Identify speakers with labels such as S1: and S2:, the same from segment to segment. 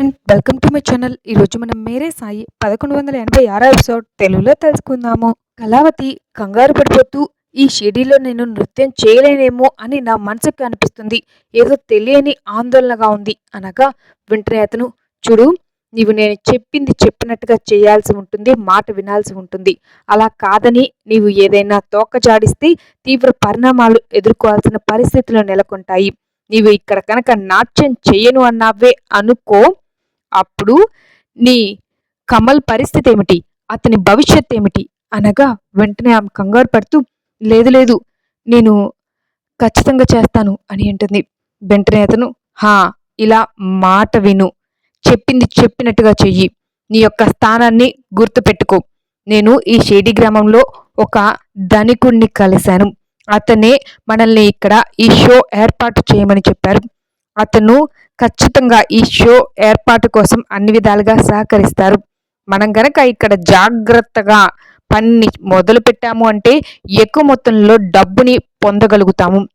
S1: And welcome to my channel ఈరోజు మనం మేరే సాయి పదకొండు వందల ఎనభై ఆరో ఎపిసోడ్ తెలుగులో తెలుసుకుందాము. కళావతి కంగారు పడిపోతూ ఈ షెడీలో నేను నృత్యం చేయలేనేమో అని నా మనసుకు అనిపిస్తుంది. ఏదో తెలియని ఆందోళనగా ఉంది. అనగా వెంటనే అతను చూడు నీవు నేను చెప్పింది చెప్పినట్టుగా చేయాల్సి ఉంటుంది మాట వినాల్సి ఉంటుంది. అలా కాదని నీవు ఏదైనా తోకజాడిస్తే తీవ్ర పరిణామాలు ఎదుర్కోవాల్సిన పరిస్థితులు నెలకొంటాయి. నీవు ఇక్కడ కనుక నాట్యం చెయ్యను అన్నావే అనుకో అప్పుడు నీ కమల్ పరిస్థితి ఏమిటి? అతని భవిష్యత్ ఏమిటి? అనగా వెంటనే ఆమె కంగారు పడుతూ లేదు లేదు నేను ఖచ్చితంగా చేస్తాను అని అంటుంది. వెంటనే అతను హా ఇలా మాట విను. చెప్పింది చెప్పినట్టుగా చెయ్యి. నీ యొక్క స్థానాన్ని గుర్తుపెట్టుకో. నేను ఈ షేడి గ్రామంలో ఒక ధనికుణ్ణి కలిశాను. అతనే మనల్ని ఇక్కడ ఈ షో ఏర్పాటు చేయమని చెప్పారు. అతను ఖచ్చితంగా ఈ షో ఏర్పాటు కోసం అన్ని విధాలుగా సహకరిస్తారు. మనం గనక ఇక్కడ జాగ్రత్తగా పని మొదలు పెట్టాము అంటే ఎక్కువ మొత్తంలో డబ్బుని పొందగలుగుతాము.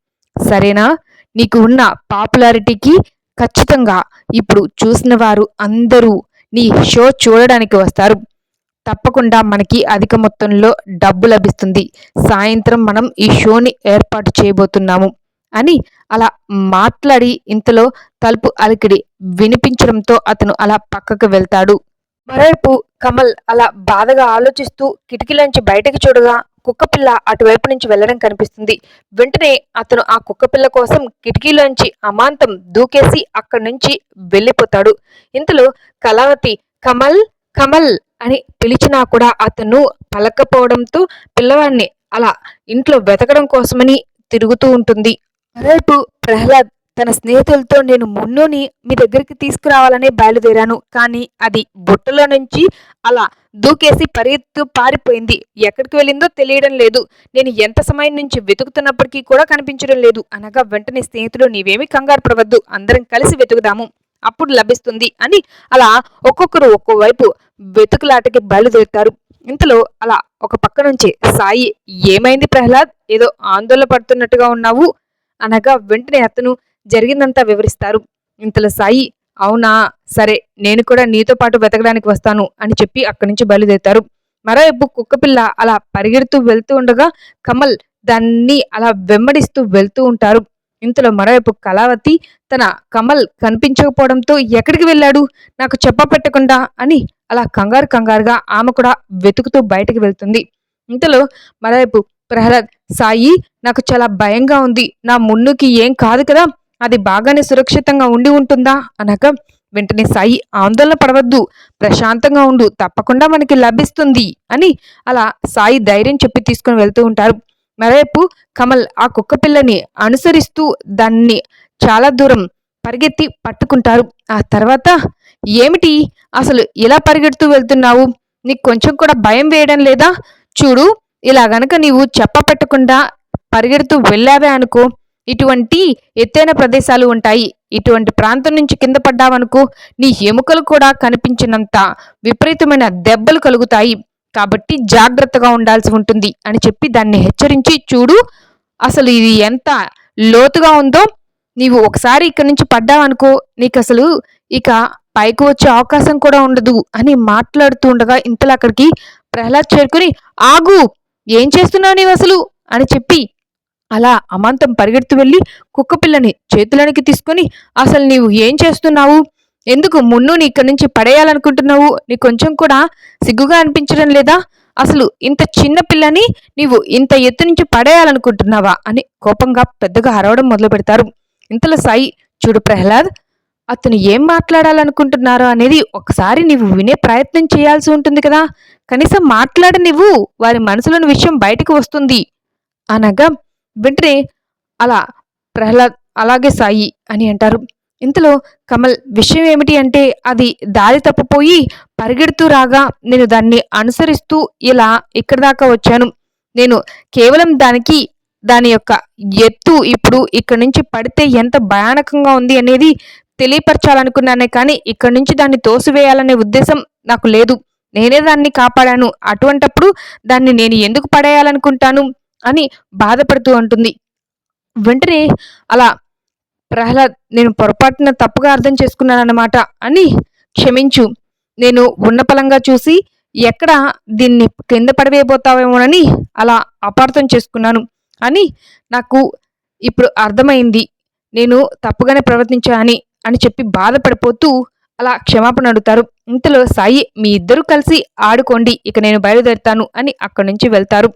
S1: సరేనా? నీకు ఉన్న పాపులారిటీకి ఖచ్చితంగా ఇప్పుడు చూసిన వారు అందరూ నీ షో చూడడానికి వస్తారు. తప్పకుండా మనకి అధిక మొత్తంలో డబ్బు లభిస్తుంది. సాయంత్రం మనం ఈ షోని ఏర్పాటు చేయబోతున్నాము. అని అలా మాట్లాడి ఇంతలో తలుపు అలికిడి వినిపించడంతో అతను అలా పక్కకు వెళ్తాడు. మరోవైపు కమల్ అలా బాధగా ఆలోచిస్తూ కిటికీలోంచి బయటకు చూడగా కుక్కపిల్ల అటువైపు నుంచి వెళ్ళడం కనిపిస్తుంది. వెంటనే అతను ఆ కుక్కపిల్ల కోసం కిటికీలోంచి అమాంతం దూకేసి అక్కడి నుంచి వెళ్ళిపోతాడు. ఇంతలో కళావతి కమల్ కమల్ అని పిలిచినా కూడా అతను పలకపోవడంతో పిల్లవాడిని అలా ఇంట్లో వెతకడం కోసమని తిరుగుతూ ఉంటుంది. మరోవైపు ప్రహ్లాద్ తన స్నేహితులతో నేను మున్నుని మీ దగ్గరికి తీసుకురావాలని బయలుదేరాను. కానీ అది బుట్టలో నుంచి అలా దూకేసి పరిగెత్తు పారిపోయింది. ఎక్కడికి వెళ్ళిందో తెలియడం లేదు. నేను ఎంత సమయం నుంచి వెతుకుతున్నప్పటికీ కూడా కనిపించడం లేదు. అనగా వెంటనే స్నేహితుడు నీవేమి కంగారు పడవద్దు. అందరం కలిసి వెతుకుదాము. అప్పుడు లభిస్తుంది అని అలా ఒక్కొక్కరు ఒక్కోవైపు వెతుకులాటకి బయలుదేరుతారు. ఇంతలో అలా ఒక పక్క నుంచి సాయి ఏమైంది ప్రహ్లాద్? ఏదో ఆందోళన పడుతున్నట్టుగా ఉన్నావు? అనగా వెంటనే అతను జరిగిందంతా వివరిస్తారు. ఇంతలో సాయి అవునా? సరే నేను కూడా నీతో పాటు వెతకడానికి వస్తాను అని చెప్పి అక్కడి నుంచి బయలుదేరుతారు. మరోవైపు కుక్కపిల్ల అలా పరిగెడుతూ వెళ్తూ ఉండగా కమల్ దాన్ని అలా వెంబడిస్తూ వెళ్తూ ఉంటారు. ఇంతలో మరోవైపు కళావతి తన కమల్ కనిపించకపోవడంతో ఎక్కడికి వెళ్ళాడు? నాకు చెప్పపెట్టకుండా అని అలా కంగారు కంగారుగా ఆమె కూడా వెతుకుతూ బయటకు వెళ్తుంది. ఇంతలో మరోవైపు ప్రహ్లాద్ సాయి నాకు చాలా భయంగా ఉంది. నా మున్నుకి ఏం కాదు కదా? అది బాగానే సురక్షితంగా ఉండి ఉంటుందా? అనగా వెంటనే సాయి ఆందోళన పడవద్దు. ప్రశాంతంగా ఉండు. తప్పకుండా మనకి లభిస్తుంది అని అలా సాయి ధైర్యం చెప్పి తీసుకుని వెళ్తూ ఉంటారు. మరోవైపు కమల్ ఆ కుక్క పిల్లని అనుసరిస్తూ దాన్ని చాలా దూరం పరిగెత్తి పట్టుకుంటారు. ఆ తర్వాత ఏమిటి? అసలు ఇలా పరిగెడుతూ వెళ్తున్నావు? నీకు కొంచెం కూడా భయం వేయడం లేదా? చూడు ఇలా గనక నీవు చెప్ప పెట్టకుండా పరిగెడుతూ వెళ్ళావే అనుకో ఇటువంటి ఎత్తైన ప్రదేశాలు ఉంటాయి. ఇటువంటి ప్రాంతం నుంచి కింద పడ్డావనుకో నీ ఎముకలు కూడా కనిపించినంత విపరీతమైన దెబ్బలు కలుగుతాయి. కాబట్టి జాగ్రత్తగా ఉండాల్సి ఉంటుంది అని చెప్పి దాన్ని హెచ్చరించి చూడు అసలు ఇది ఎంత లోతుగా ఉందో. నీవు ఒకసారి ఇక్కడి నుంచి పడ్డావనుకో నీకు అసలు ఇక పైకి వచ్చే అవకాశం కూడా ఉండదు అని మాట్లాడుతూ ఉండగా ఇంతలో అక్కడికి ప్రహ్లాద్ చేరుకుని ఆగు! ఏం చేస్తున్నావు నీవు అసలు? అని చెప్పి అలా అమాంతం పరిగెడుతూ వెళ్ళి కుక్కపిల్లని చేతులనికి తీసుకొని అసలు నీవు ఏం చేస్తున్నావు? ఎందుకు మున్ను నీ ఇక్కడి నుంచి పడేయాలనుకుంటున్నావు? నీ కొంచెం కూడా సిగ్గుగా అనిపించడం లేదా? అసలు ఇంత చిన్న పిల్లని నీవు ఇంత ఎత్తు నుంచి పడేయాలనుకుంటున్నావా? అని కోపంగా పెద్దగా అరవడం మొదలు పెడతారు ఇంతలో సాయి చూడు ప్రహ్లాద్ అతను ఏం మాట్లాడాలనుకుంటున్నారో అనేది ఒకసారి నీవు వినే ప్రయత్నం చేయాల్సి ఉంటుంది కదా. కనీసం మాట్లాడ నువ్వు వారి మనసులోని విషయం బయటకు వస్తుంది. అనగా వెంటనే అలా ప్రహ్లాద్ అలాగే సాయి అని అంటారు. ఇంతలో కమల్ విషయం ఏమిటి అంటే అది దారి తప్పిపోయి పరిగెడుతూ రాగా నేను దాన్ని అనుసరిస్తూ ఇలా ఇక్కడి దాకా వచ్చాను. నేను కేవలం దానికి దాని యొక్క ఎత్తు ఇప్పుడు ఇక్కడి నుంచి పడితే ఎంత భయానకంగా ఉంది అనేది తెలియపరచాలనుకున్నానే కానీ ఇక్కడి నుంచి దాన్ని తోసివేయాలనే ఉద్దేశం నాకు లేదు. నేనే దాన్ని కాపాడాను. అటువంటప్పుడు దాన్ని నేను ఎందుకు పడేయాలనుకుంటాను అని బాధపడుతూ ఉంటుంది. వెంటనే అలా ప్రహ్లాద్ నేను పొరపాటున తప్పుగా అర్థం చేసుకున్నానన్నమాట అని క్షమించు. నేను ఉన్నపలంగా చూసి ఎక్కడ దీన్ని కింద పడవేయబోతావేమోనని అలా అపార్థం చేసుకున్నాను అని నాకు ఇప్పుడు అర్థమైంది. నేను తప్పుగానే ప్రవర్తించా అని చెప్పి బాధపడిపోతూ అలా క్షమాపణ అడుగుతారు. ఇంతలో సాయి మీ ఇద్దరు కలిసి ఆడుకోండి ఇక నేను బయలుదేరుతాను అని అక్కడి నుంచి వెళ్తారు.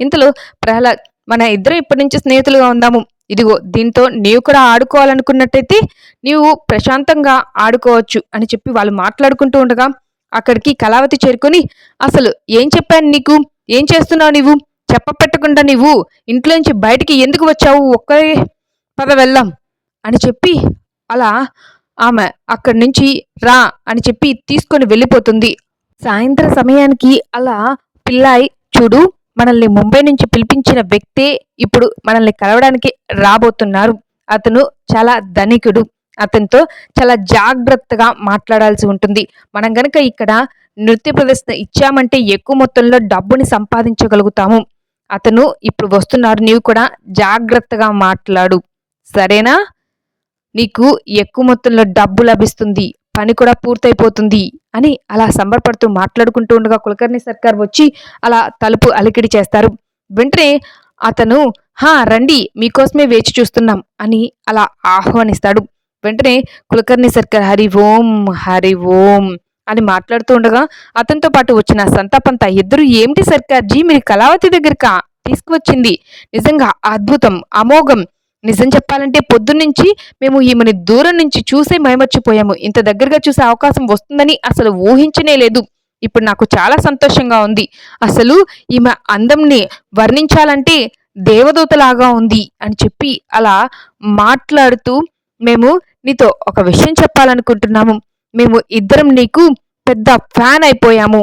S1: ఇంతలో ప్రహ్లాద్ మన ఇద్దరం ఇప్పటి నుంచి స్నేహితులుగా ఉందాము. ఇదిగో దీంతో నీవు కూడా ఆడుకోవాలనుకున్నట్టయితే నీవు ప్రశాంతంగా ఆడుకోవచ్చు అని చెప్పి వాళ్ళు మాట్లాడుకుంటూ ఉండగా అక్కడికి కళావతి చేరుకొని అసలు ఏం చెప్పాను నీకు? ఏం చేస్తున్నావు నీవు? చెప్పపెట్టకుండా నీవు ఇంట్లోంచి బయటికి ఎందుకు వచ్చావు? ఒక్కరే పద వెళ్దాం అని చెప్పి అలా ఆమె అక్కడి నుంచి రా అని చెప్పి తీసుకొని వెళ్ళిపోతుంది. సాయంత్రం సమయానికి అలా పిల్లాయి చూడు మనల్ని ముంబై నుంచి పిలిపించిన వ్యక్తే ఇప్పుడు మనల్ని కలవడానికి రాబోతున్నారు. అతను చాలా ధనికుడు. అతనితో చాలా జాగ్రత్తగా మాట్లాడాల్సి ఉంటుంది. మనం గనక ఇక్కడ నృత్య ప్రదర్శన ఇచ్చామంటే ఎక్కువ మొత్తంలో డబ్బుని సంపాదించగలుగుతాము. అతను ఇప్పుడు వస్తున్నారు. నీవు కూడా జాగ్రత్తగా మాట్లాడు. సరేనా? నీకు ఎక్కువ మొత్తంలో డబ్బు లభిస్తుంది పని కూడా పూర్తయిపోతుంది అని అలా సంబరపడుతూ మాట్లాడుకుంటూ ఉండగా కులకర్ణి సర్కార్ వచ్చి అలా తలుపు అలికిడి చేస్తారు. వెంటనే అతను హా రండి మీకోసమే వేచి చూస్తున్నాం అని అలా ఆహ్వానిస్తాడు. వెంటనే కులకర్ణి సర్కార్ హరి ఓం హరి ఓం అని మాట్లాడుతూ ఉండగా అతనితో పాటు వచ్చిన సంతాపంతా ఇద్దరు ఏమిటి సర్కార్జీ మీరు కళావతి దగ్గరకా? తీసుకువచ్చింది. నిజంగా అద్భుతం అమోఘం నిజం చెప్పాలంటే పొద్దున్నుంచి మేము ఈమెని దూరం నుంచి చూసే మైమర్చిపోయాము. ఇంత దగ్గరగా చూసే అవకాశం వస్తుందని అసలు ఊహించనే లేదు. ఇప్పుడు నాకు చాలా సంతోషంగా ఉంది. అసలు ఈమె అందంని వర్ణించాలంటే దేవదూతలాగా ఉంది అని చెప్పి అలా మాట్లాడుతూ మేము నీతో ఒక విషయం చెప్పాలనుకుంటున్నాము. మేము ఇద్దరం నీకు పెద్ద ఫ్యాన్ అయిపోయాము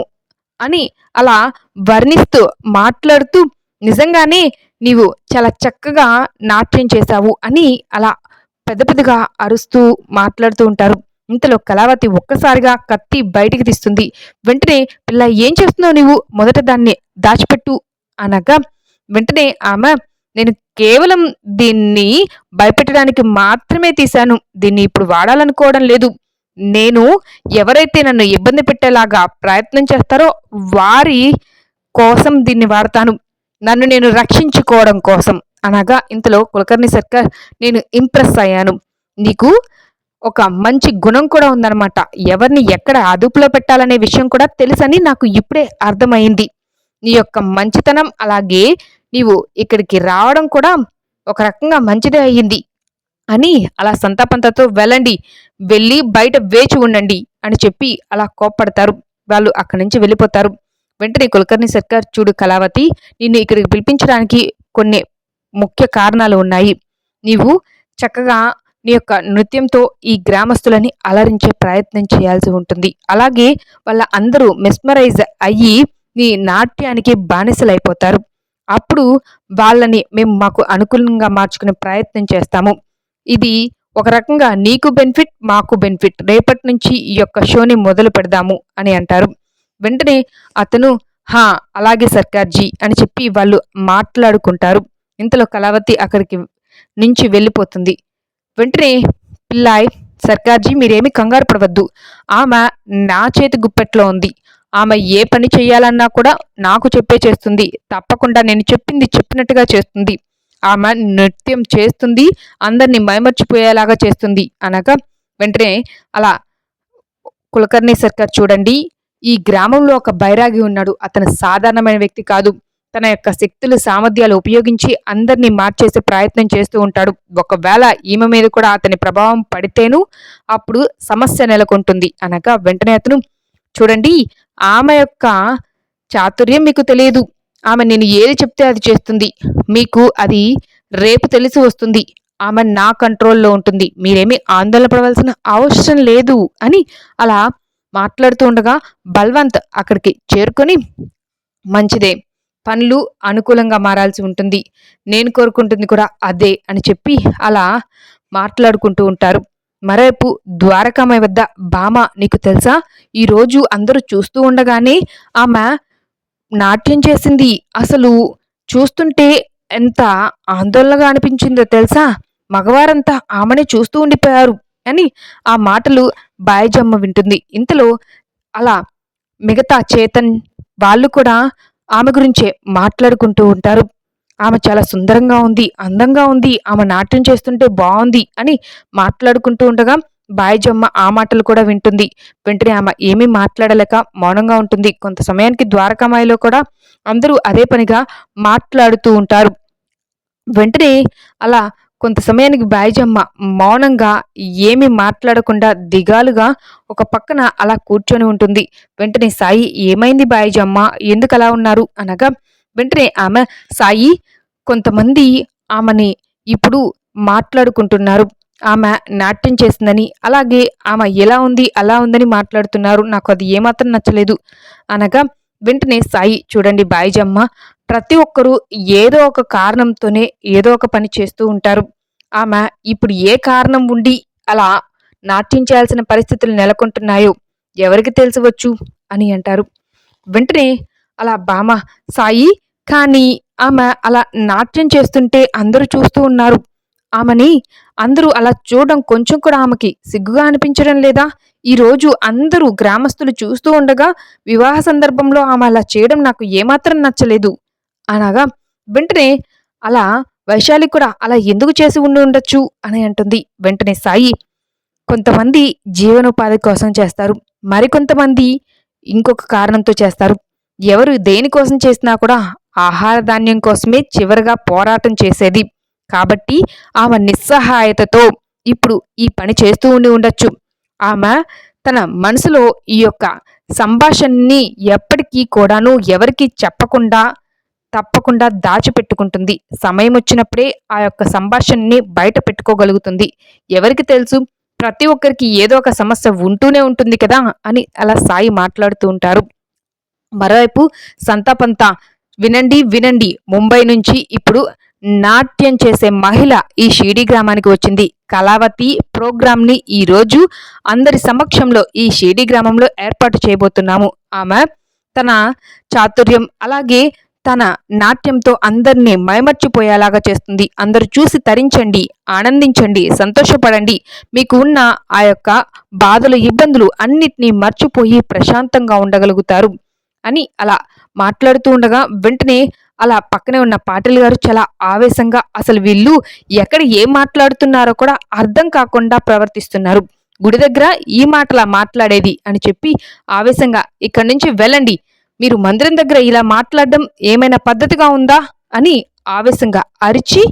S1: అని అలా వర్ణిస్తూ మాట్లాడుతూ నిజంగానే నీవు చాలా చక్కగా నాట్యం చేశావు అని అలా పెద్ద పెద్దగా అరుస్తూ మాట్లాడుతూ ఉంటారు. ఇంతలో కళావతి ఒక్కసారిగా కత్తి బయటికి తీస్తుంది. వెంటనే పిల్ల ఏం చేస్తున్నావు నీవు? మొదట దాన్ని దాచిపెట్టు అనగా వెంటనే ఆమె నేను కేవలం దీన్ని భయపెట్టడానికి మాత్రమే తీశాను. దీన్ని ఇప్పుడు వాడాలనుకోవడం లేదు. నేను ఎవరైతే నన్ను ఇబ్బంది పెట్టేలాగా ప్రయత్నం చేస్తారో వారి కోసం దీన్ని వాడతాను. నన్ను నేను రక్షించుకోవడం కోసం. అనగా ఇంతలో కులకర్ణి సర్కార్ నేను ఇంప్రెస్ అయ్యాను. నీకు ఒక మంచి గుణం కూడా ఉందన్నమాట. ఎవరిని ఎక్కడ అదుపులో పెట్టాలనే విషయం కూడా తెలుసని నాకు ఇప్పుడే అర్థమైంది. నీ యొక్క మంచితనం అలాగే నీవు ఇక్కడికి రావడం కూడా ఒక రకంగా మంచిదే అయ్యింది. అని అలా సంతాపంతతో వెళ్ళండి. వెళ్ళి బయట వేచి ఉండండి అని చెప్పి అలా కోప్పడతారు. వాళ్ళు అక్కడి నుంచి వెళ్ళిపోతారు. వెంటనే కులకర్ణి సర్కార్ చూడు కళావతి నిన్ను ఇక్కడికి పిలిపించడానికి కొన్ని ముఖ్య కారణాలు ఉన్నాయి. నీవు చక్కగా నీ యొక్క నృత్యంతో ఈ గ్రామస్తులని అలరించే ప్రయత్నం చేయాల్సి ఉంటుంది. అలాగే వాళ్ళ అందరూ మెస్మరైజ్ అయ్యి నీ నాట్యానికి బానిసలైపోతారు. అప్పుడు వాళ్ళని మేము మాకు అనుకూలంగా మార్చుకునే ప్రయత్నం చేస్తాము. ఇది ఒక రకంగా నీకు బెనిఫిట్ మాకు బెనిఫిట్. రేపటి నుంచి ఈ యొక్క షోని మొదలు పెడదాము అని అంటారు. వెంటనే అతను హా అలాగే సర్కార్జీ అని చెప్పి వాళ్ళు మాట్లాడుకుంటారు. ఇంతలో కళావతి అక్కడికి నుంచి వెళ్ళిపోతుంది. వెంటనే పిల్లాయ్ సర్కార్జీ మీరేమి కంగారు పడవద్దు. ఆమె నా చేతి గుప్పెట్లో ఉంది. ఆమె ఏ పని చేయాలన్నా కూడా నాకు చెప్పే చేస్తుంది. తప్పకుండా నేను చెప్పింది చెప్పినట్టుగా చేస్తుంది. ఆమె నృత్యం చేస్తుంది. అందరినీ మైమర్చిపోయేలాగా చేస్తుంది. అనగా వెంటనే అలా కులకర్ణి సర్కార్ చూడండి. ఈ గ్రామంలో ఒక బైరాగి ఉన్నాడు. అతను సాధారణమైన వ్యక్తి కాదు. తన యొక్క శక్తులు సామర్థ్యాలు ఉపయోగించి అందరినీ మార్చేసే ప్రయత్నం చేస్తూ ఉంటాడు. ఒకవేళ ఈమె మీద కూడా అతని ప్రభావం పడితేను అప్పుడు సమస్య నెలకొంటుంది. అనగా వెంటనే అతను చూడండి ఆమె యొక్క చాతుర్యం మీకు తెలియదు. ఆమె నేను ఏది చెప్తే అది చేస్తుంది. మీకు అది రేపు తెలిసి వస్తుంది. ఆమె నా కంట్రోల్లో ఉంటుంది. మీరేమీ ఆందోళన పడవలసిన అవసరం లేదు అని అలా మాట్లాడుతూ ఉండగా బల్వంత్ అక్కడికి చేరుకొని మంచిదే పనులు అనుకూలంగా మారాల్సి ఉంటుంది నేను కోరుకుంటుంది కూడా అదే అని చెప్పి అలా మాట్లాడుకుంటూ ఉంటారు. మరోవైపు ద్వారకామయ్య వద్ద బామ నీకు తెలుసా? ఈరోజు అందరూ చూస్తూ ఉండగానే ఆమె నాట్యం చేసింది. అసలు చూస్తుంటే ఎంత ఆందోళనగా అనిపించిందో తెలుసా? మగవారంతా ఆమెనే చూస్తూ ఉండిపోయారు అని ఆ మాటలు బాయజమ్మ వింటుంది. ఇంతలో అలా మిగతా చేతన్ వాళ్ళు కూడా ఆమె గురించే మాట్లాడుకుంటూ ఉంటారు. ఆమె చాలా సుందరంగా ఉంది అందంగా ఉంది ఆమె నాట్యం చేస్తుంటే బాగుంది అని మాట్లాడుకుంటూ ఉండగా బాయిజమ్మ ఆ మాటలు కూడా వింటుంది. వెంటనే ఆమె ఏమీ మాట్లాడలేక మౌనంగా ఉంటుంది. కొంత సమయానికి ద్వారకామాయిలో కూడా అందరూ అదే పనిగా మాట్లాడుతూ ఉంటారు. వెంటనే అలా కొంత సమయానికి బాయిజమ్మ మౌనంగా ఏమి మాట్లాడకుండా దిగాలుగా ఒక పక్కన అలా కూర్చొని ఉంటుంది. వెంటనే సాయి ఏమైంది బాయిజమ్మ? ఎందుకు అలా ఉన్నారు? అనగా వెంటనే ఆమె సాయి కొంతమంది ఆమెని ఇప్పుడు మాట్లాడుకుంటున్నారు. ఆమె నాట్యం చేసిందని అలాగే ఆమె ఎలా ఉంది అలా ఉందని మాట్లాడుతున్నారు. నాకు అది ఏమాత్రం నచ్చలేదు. అనగా వెంటనే సాయి చూడండి బాయిజమ్మ ప్రతి ఒక్కరూ ఏదో ఒక కారణంతోనే ఏదో ఒక పని చేస్తూ ఉంటారు. ఆమె ఇప్పుడు ఏ కారణం ఉండి అలా నాట్యం చేయాల్సిన పరిస్థితులు నెలకొంటున్నాయో ఎవరికి తెలిసివచ్చు అని అంటారు. వెంటనే అలా బామ సాయి కానీ ఆమె అలా నాట్యం చేస్తుంటే అందరూ చూస్తూ ఉన్నారు. ఆమెని అందరూ అలా చూడడం కొంచెం కూడా ఆమెకి సిగ్గుగా అనిపించడం లేదా? ఈరోజు అందరూ గ్రామస్తులు చూస్తూ ఉండగా వివాహ సందర్భంలో ఆమె అలా చేయడం నాకు ఏమాత్రం నచ్చలేదు. అనగా వెంటనే అలా వైశాలి కూడా అలా ఎందుకు చేసి ఉండి ఉండొచ్చు? అని అంటుంది. వెంటనే సాయి కొంతమంది జీవనోపాధి కోసం చేస్తారు. మరికొంతమంది ఇంకొక కారణంతో చేస్తారు. ఎవరు దేనికోసం చేసినా కూడా ఆహార ధాన్యం కోసమే చివరిగా పోరాటం చేసేది. కాబట్టి ఆమె నిస్సహాయతతో ఇప్పుడు ఈ పని చేస్తూ ఉండి ఉండొచ్చు. ఆమె తన మనసులో ఈ యొక్క సంభాషణని ఎప్పటికీ కూడాను ఎవరికి చెప్పకుండా తప్పకుండా దాచిపెట్టుకుంటుంది. సమయం వచ్చినప్పుడే ఆ యొక్క సంభాషణని బయట పెట్టుకోగలుగుతుంది. ఎవరికి తెలుసు? ప్రతి ఒక్కరికి ఏదో ఒక సమస్య ఉంటూనే ఉంటుంది కదా అని అలా సాయి మాట్లాడుతూ ఉంటారు. మరోవైపు సంతాపంతా వినండి వినండి ముంబై నుంచి ఇప్పుడు నాట్యం చేసే మహిళ ఈ షీడీ గ్రామానికి వచ్చింది. కళావతి ప్రోగ్రామ్ని ఈరోజు అందరి సమక్షంలో ఈ షీడీ గ్రామంలో ఏర్పాటు చేయబోతున్నాము. ఆమె తన చాతుర్యం అలాగే తన నాట్యంతో అందరినీ మైమర్చిపోయేలాగా చేస్తుంది. అందరూ చూసి తరించండి ఆనందించండి సంతోషపడండి. మీకు ఉన్న ఆ యొక్క బాధలు ఇబ్బందులు అన్నిటినీ మర్చిపోయి ప్రశాంతంగా ఉండగలుగుతారు. అని అలా మాట్లాడుతూ ఉండగా వెంటనే అలా పక్కనే ఉన్న పాటిల్ గారు చాలా ఆవేశంగా అసలు వీళ్ళు ఎక్కడ ఏం మాట్లాడుతున్నారో కూడా అర్థం కాకుండా ప్రవర్తిస్తున్నారు. గుడి దగ్గర ఈ మాటలా మాట్లాడేది అని చెప్పి ఆవేశంగా ఇక్కడి నుంచి వెళ్ళండి మీరు మందిరం దగ్గర ఇలా మాట్లాడడం ఏమైనా పద్ధతిగా ఉందా అని ఆవేశంగా అరిచి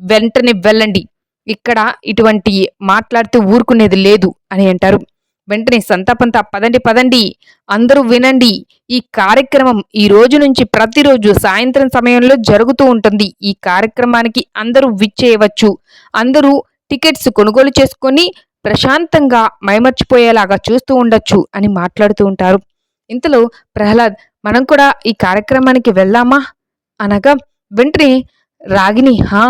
S1: వెంటనే వెళ్ళండి. ఇక్కడ ఇటువంటి మాట్లాడితే ఊరుకునేది లేదు అని అంటారు. వెంటనే సంతాపంతా పదండి పదండి అందరూ వినండి. ఈ కార్యక్రమం ఈ రోజు నుంచి ప్రతిరోజు సాయంత్రం సమయంలో జరుగుతూ ఉంటుంది. ఈ కార్యక్రమానికి అందరూ విచ్చేయవచ్చు. అందరూ టికెట్స్ కొనుగోలు చేసుకొని ప్రశాంతంగా మైమర్చిపోయేలాగా చూస్తూ ఉండొచ్చు అని మాట్లాడుతూ ఉంటారు. ఇంతలో ప్రహ్లాద్ మనం కూడా ఈ కార్యక్రమానికి వెళ్దామా? అనగా వెంటనే రాగిని హా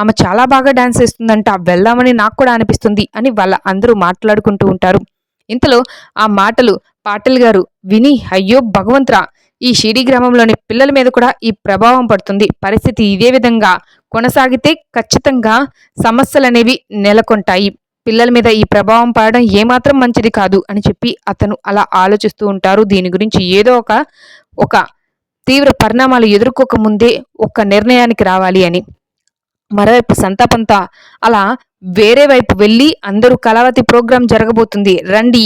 S1: ఆమె చాలా బాగా డాన్స్ వేస్తుందంట వెళ్దామని నాకు కూడా అనిపిస్తుంది అని వాళ్ళ అందరూ మాట్లాడుకుంటూ ఉంటారు. ఇంతలో ఆ మాటలు పాటిల్ గారు విని అయ్యో భగవంత్రా ఈ షిడి గ్రామంలోని పిల్లల మీద కూడా ఈ ప్రభావం పడుతుంది. పరిస్థితి ఇదే విధంగా. కొనసాగితే ఖచ్చితంగా సమస్యలనేవి నెలకొంటాయి. పిల్లల మీద ఈ ప్రభావం పడడం ఏమాత్రం మంచిది కాదు అని చెప్పి అతను అలా ఆలోచిస్తూ ఉంటారు. దీని గురించి ఏదో ఒక ఒక తీవ్ర పరిణామాలు ఎదుర్కోక ముందే ఒక నిర్ణయానికి రావాలి అని. మరోవైపు సంతాపంతా అలా వేరే వైపు వెళ్ళి అందరూ కళావతి ప్రోగ్రాం జరగబోతుంది. రండి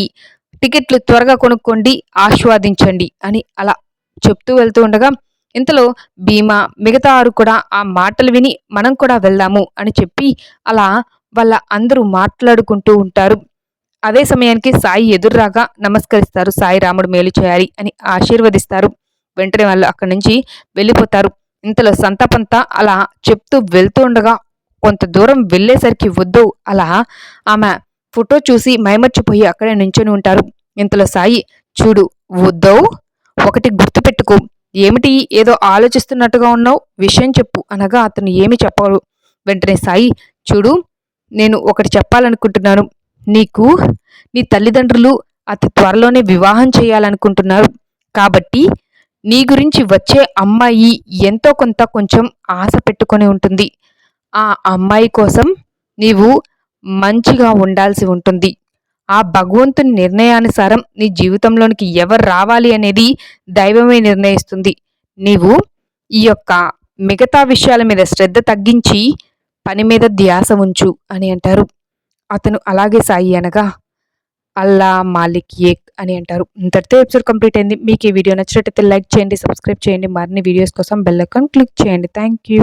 S1: టికెట్లు త్వరగా కొనుక్కోండి ఆస్వాదించండి అని అలా చెప్తూ వెళ్తూ ఉండగా ఇంతలో భీమా మిగతా ఆరు కూడా ఆ మాటలు విని మనం కూడా వెళ్దాము అని చెప్పి అలా వాళ్ళ అందరూ మాట్లాడుకుంటూ ఉంటారు. అదే సమయానికి సాయి ఎదురురాగా నమస్కరిస్తారు. సాయి రాముడు మేలు చేయాలి అని ఆశీర్వదిస్తారు. వెంటనే వాళ్ళు అక్కడి నుంచి వెళ్ళిపోతారు. ఇంతలో సంతాపంతా అలా చెప్తూ వెళ్తూ ఉండగా కొంత దూరం వెళ్ళేసరికి వద్దు అలా ఆమె ఫోటో చూసి మైమర్చిపోయి అక్కడే నించొని ఉంటారు. ఇంతలో సాయి చూడు వద్దో ఒకటి గుర్తుపెట్టుకో. ఏమిటి ఏదో ఆలోచిస్తున్నట్టుగా ఉన్నావు? విషయం చెప్పు అనగా అతను ఏమి చెప్పవు వెంటనే సాయి చూడు నేను ఒకటి చెప్పాలనుకుంటున్నాను. నీకు నీ తల్లిదండ్రులు అతి త్వరలోనే వివాహం చేయాలనుకుంటున్నారు. కాబట్టి నీ గురించి వచ్చే అమ్మాయి ఎంతో కొంత కొంచెం ఆశ పెట్టుకొని ఉంటుంది. ఆ అమ్మాయి కోసం నీవు మంచిగా ఉండాల్సి ఉంటుంది. ఆ భగవంతుని నిర్ణయానుసారం నీ జీవితంలోనికి ఎవరు రావాలి అనేది దైవమే నిర్ణయిస్తుంది. నీవు ఈ యొక్క మిగతా విషయాల మీద శ్రద్ధ తగ్గించి పని మీద ధ్యాస ఉంచు అని అంటారు. అతను అలాగే సాయి అనగా అల్లా మాలిక్ ఏక్ అని అంటారు. ఇంతటితో ఎపిసోడ్ కంప్లీట్ అయింది. మీకు ఈ వీడియో నచ్చినట్టయితే లైక్ చేయండి సబ్స్క్రైబ్ చేయండి. మరిన్ని వీడియోస్ కోసం బెల్ ఐకాన్ క్లిక్ చేయండి. Thank you